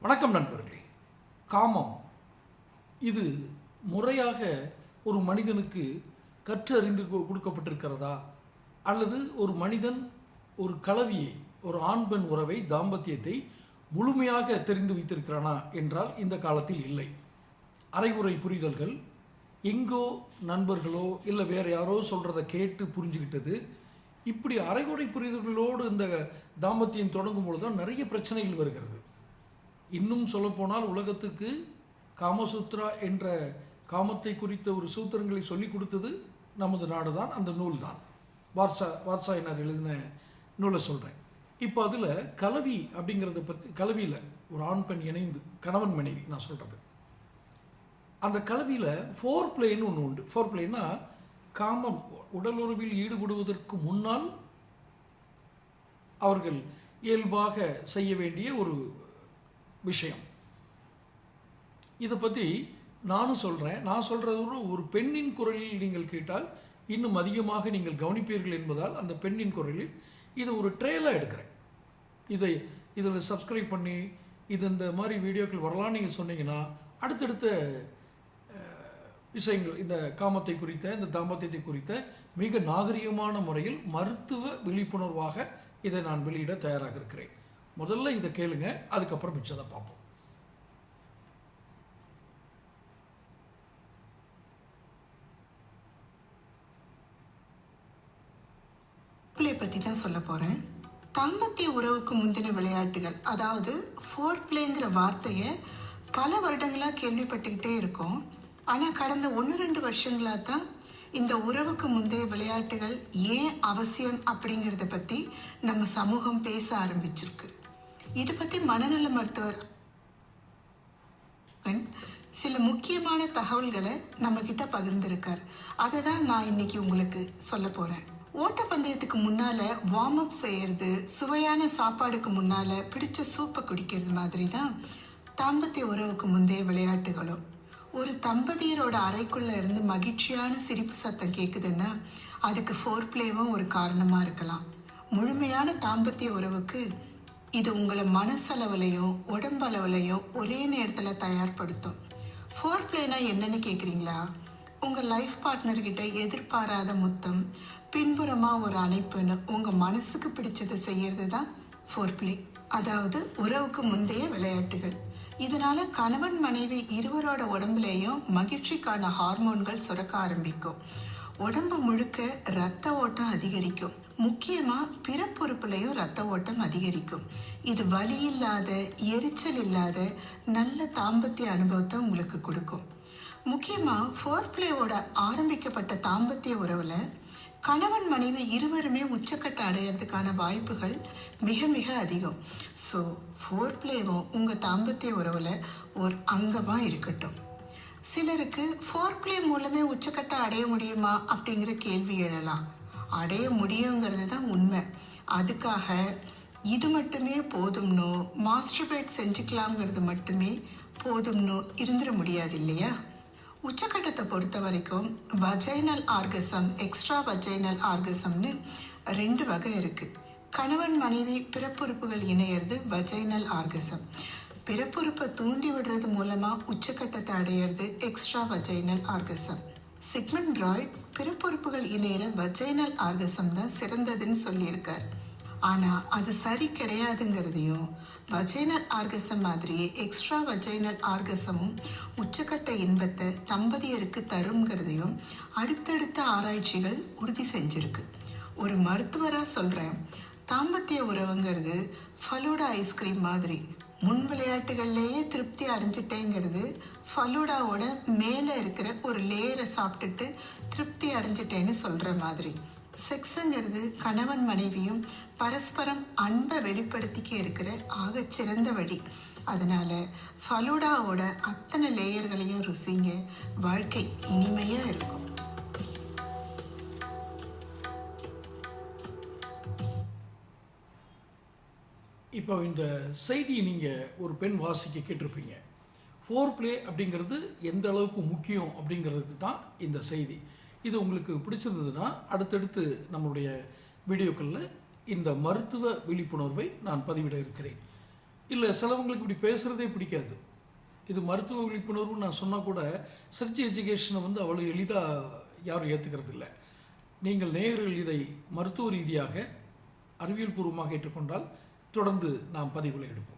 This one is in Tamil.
வணக்கம் நண்பர்களே. காமம். இது முறையாக ஒரு மனிதனுக்கு கற்றறிந்து கொ- கொடுக்கப்பட்டிருக்கிறதா? அல்லது ஒரு மனிதன் ஒரு கலவியை ஒரு ஆண் பெண் உறவை தாம்பத்தியத்தை முழுமையாக தெரிந்து வைத்திருக்கிறானா என்றால் இந்த காலத்தில் இல்லை. அரைகுறை புரிதல்கள். எங்கோ நண்பர்களோ இல்லை வேறு யாரோ சொல்கிறத கேட்டு புரிஞ்சுக்கிட்டது இப்படி அரைகுறை புரிதல்களோடு இந்த தாம்பத்தியம் தொடங்கும் பொழுது தான் நிறைய பிரச்சனைகள் வருகிறது. இன்னும் சொல்லப்போனால் உலகத்துக்கு காமசூத்ரா என்ற காமத்தை குறித்த ஒரு சூத்திரங்களை சொல்லிக் கொடுத்தது நமது நாடு தான் அந்த நூல் தான் வார்சா வார்சாயினார் எழுதின நூலை சொல்கிறேன் இப்போ அதில் கலவி அப்படிங்கிறத பற்றி கலவியில் ஒரு ஆண் பெண் இணைந்து கணவன் மனைவி நான் சொல்கிறது அந்த கலவியில் ஃபோர் பிளேன்னு ஒன்று உண்டு. ஃபோர் பிளேனா காமம் உடலுறவில் ஈடுபடுவதற்கு முன்னால் அவர்கள் இயல்பாக செய்ய வேண்டிய ஒரு விஷயம். இதை பற்றி நானும் சொல்கிறேன் நான் சொல்கிறது ஒரு ஒரு பெண்ணின் குரலில் நீங்கள் கேட்டால் இன்னும் அதிகமாக நீங்கள் கவனிப்பீர்கள் என்பதால் அந்த பெண்ணின் குரலில் இதை ஒரு ட்ரெயிலாக எடுக்கிறேன். இதை இதில் சப்ஸ்கிரைப் பண்ணி இது இந்த மாதிரி வீடியோக்கள் வரலாம்னு நீங்கள் சொன்னீங்கன்னா அடுத்தடுத்த விஷயங்கள் இந்த காமத்தை குறித்த இந்த தாம்பத்தியத்தை குறித்த மிக நாகரிகமான முறையில் மருத்துவ விழிப்புணர்வாக இதை நான் வெளியிட தயாராக இருக்கிறேன். முதல்ல இதை கேளுங்க அதுக்கப்புறம் மிச்சதை பார்ப்போம். பத்தி தான் சொல்ல போறேன். தாம்பத்திய உறவுக்கு முந்தின விளையாட்டுகள் அதாவது ஃபோர் பிளேங்கிற வார்த்தைய பல வருடங்களா கேள்விப்பட்டுக்கிட்டே இருக்கோம். ஆனா கடந்த ஒன்று ரெண்டு வருஷங்களா தான் இந்த உறவுக்கு முந்தைய விளையாட்டுகள் ஏன் அவசியம் அப்படிங்கறத பத்தி நம்ம சமூகம் பேச ஆரம்பிச்சிருக்கு. இது பத்தி மனநல மருத்துவர். சில முக்கியமான தகவல்களை நம்ம கிட்ட பகிர்ந்திருக்கார். அதை தான் நான் இன்னைக்கு உங்களுக்கு சொல்ல போறேன். ஓட்டப்பந்தயத்துக்கு முன்னால வார்ம் அப் செய்யறது சுவையான சாப்பாடுக்கு முன்னால பிடிச்ச சூப்பை குடிக்கிறது மாதிரி தான் தாம்பத்திய உறவுக்கு முந்தைய விளையாட்டுகளும். ஒரு தம்பதியரோட அறைக்குள்ள இருந்து மகிழ்ச்சியான சிரிப்பு சத்தம் கேக்குதுன்னா அதுக்கு ஃபோர் பிளேவும் ஒரு காரணமா இருக்கலாம். முழுமையான தாம்பத்திய உறவுக்கு இது உங்களை மனசளவுலையோ உடம்பளவுலையோ ஒரே நேரத்தில் தயார்படுத்தும். ஃபோர் பிளேனா என்னன்னு கேட்குறீங்களா உங்கள் லைஃப் பார்ட்னர்கிட்ட எதிர்பாராத முத்தம் பின்புறமா ஒரு அணைப்புன்னு உங்கள் மனசுக்கு பிடிச்சதை செய்யறது தான் ஃபோர் பிளே அதாவது உறவுக்கு முந்தைய விளையாட்டுகள். இதனால கணவன் மனைவி இருவரோட உடம்புலேயும் மகிழ்ச்சிக்கான ஹார்மோன்கள் சுரக்க ஆரம்பிக்கும். உடம்பு முழுக்க ரத்த ஓட்டம் அதிகரிக்கும். முக்கியமா பிறப்புறுப்புலையும் ரத்த ஓட்டம் அதிகரிக்கும். இது வலி இல்லாத எரிச்சல் இல்லாத நல்ல தாம்பத்திய அனுபவத்தை உங்களுக்கு கொடுக்கும். முக்கியமாக ஃபோர் பிளேவோட ஆரம்பிக்கப்பட்ட தாம்பத்திய உறவில் கணவன் மனைவி இருவருமே உச்சக்கட்ட அடையிறதுக்கான வாய்ப்புகள் மிக மிக அதிகம். ஸோ ஃபோர் பிளேவும் உங்கள் தாம்பத்திய உறவில் ஒரு அங்கமாக இருக்கட்டும். சிலருக்கு ஃபோர் பிளே மூலமே உச்சக்கட்ட அடைய முடியுமா அப்படிங்கிற கேள்வி எழலாம். அடைய முடியுங்கிறது தான் உண்மை. அதுக்காக இது மட்டுமே போதும்னோ மாஸ்டர்பேட் செஞ்சுக்கலாங்கிறது மட்டுமே போதும்னோ இருந்துட முடியாது இல்லையா? உச்சக்கட்டத்தை பொறுத்த வரைக்கும் வஜைனல் ஆர்கசம் எக்ஸ்ட்ரா வஜைனல் ஆர்கசம்னு ரெண்டு வகை இருக்குது கணவன் மனைவி பிறப்புறுப்புகள் இணையறது வஜைனல் ஆர்கசம் பிறப்புறுப்பை தூண்டி விடுறது மூலமாக உச்சக்கட்டத்தை அடையிறது எக்ஸ்ட்ரா வஜைனல் ஆர்கசம் சிக்மண்ட் பிற பிறப்புறுப்புகள் இணையிற வஜைனல் ஆர்கசம் தான் சிறந்ததுன்னு சொல்லியிருக்கார். ஆனா அது சரி கிடையாதுங்கிறதையும் வஜைனல் ஆர்கசம் மாதிரியே எக்ஸ்ட்ரா வஜைனல் ஆர்கசமும் உச்சக்கட்ட இன்பத்தை தம்பதியருக்கு தருங்கிறதையும் அடுத்தடுத்த ஆராய்ச்சிகள் உறுதி செஞ்சிருக்கு. ஒரு மருத்துவரா சொல்றேன் தாம்பத்திய உறவுங்கிறது ஃபலூடா ஐஸ்கிரீம் மாதிரி முன் விளையாட்டுகள்லேயே திருப்தி அடைஞ்சிட்டேங்கிறது ஃபலூடாவோட மேலே இருக்கிற ஒரு லேயரை சாப்பிட்டுட்டு திருப்தி அடைஞ்சிட்டேன்னு சொல்கிற மாதிரி. செக்ஸுங்கிறது கணவன் மனைவியும் பரஸ்பரம் அன்பை வெளிப்படுத்திக்க இருக்கிற ஆக சிறந்த வழி. அதனால ஃபலூடாவோட அத்தனை லேயர்களையும் ருசிங்க வாழ்க்கை இனிமையாக இருக்கும். இப்போ இந்த செய்தியை நீங்கள் ஒரு பெண் வாசிக்க கேட்டிருப்பீங்க. ஃபோர் ப்ளே அப்படிங்கிறது எந்த அளவுக்கு முக்கியம் அப்படிங்கிறதுக்கு தான் இந்த செய்தி. இது உங்களுக்கு பிடிச்சிருந்ததுன்னா அடுத்தடுத்து நம்மளுடைய வீடியோக்களில் இந்த மருத்துவ விழிப்புணர்வை நான் பதிவிட இருக்கிறேன். இல்லை சிலவங்களுக்கு இப்படி பேசுகிறதே பிடிக்காது. இது மருத்துவ விழிப்புணர்வு நான் சொன்னால் கூட சர்ச் எஜுகேஷனை வந்து அவ்வளோ எளிதாக யாரும் ஏற்றுக்கிறது இல்லை நீங்கள் நேயர்கள் இதை மருத்துவ ரீதியாக அறிவியல் பூர்வமாக ஏற்றுக்கொண்டால் தொடர்ந்து நாம் பதிவுகளை எடுப்போம்.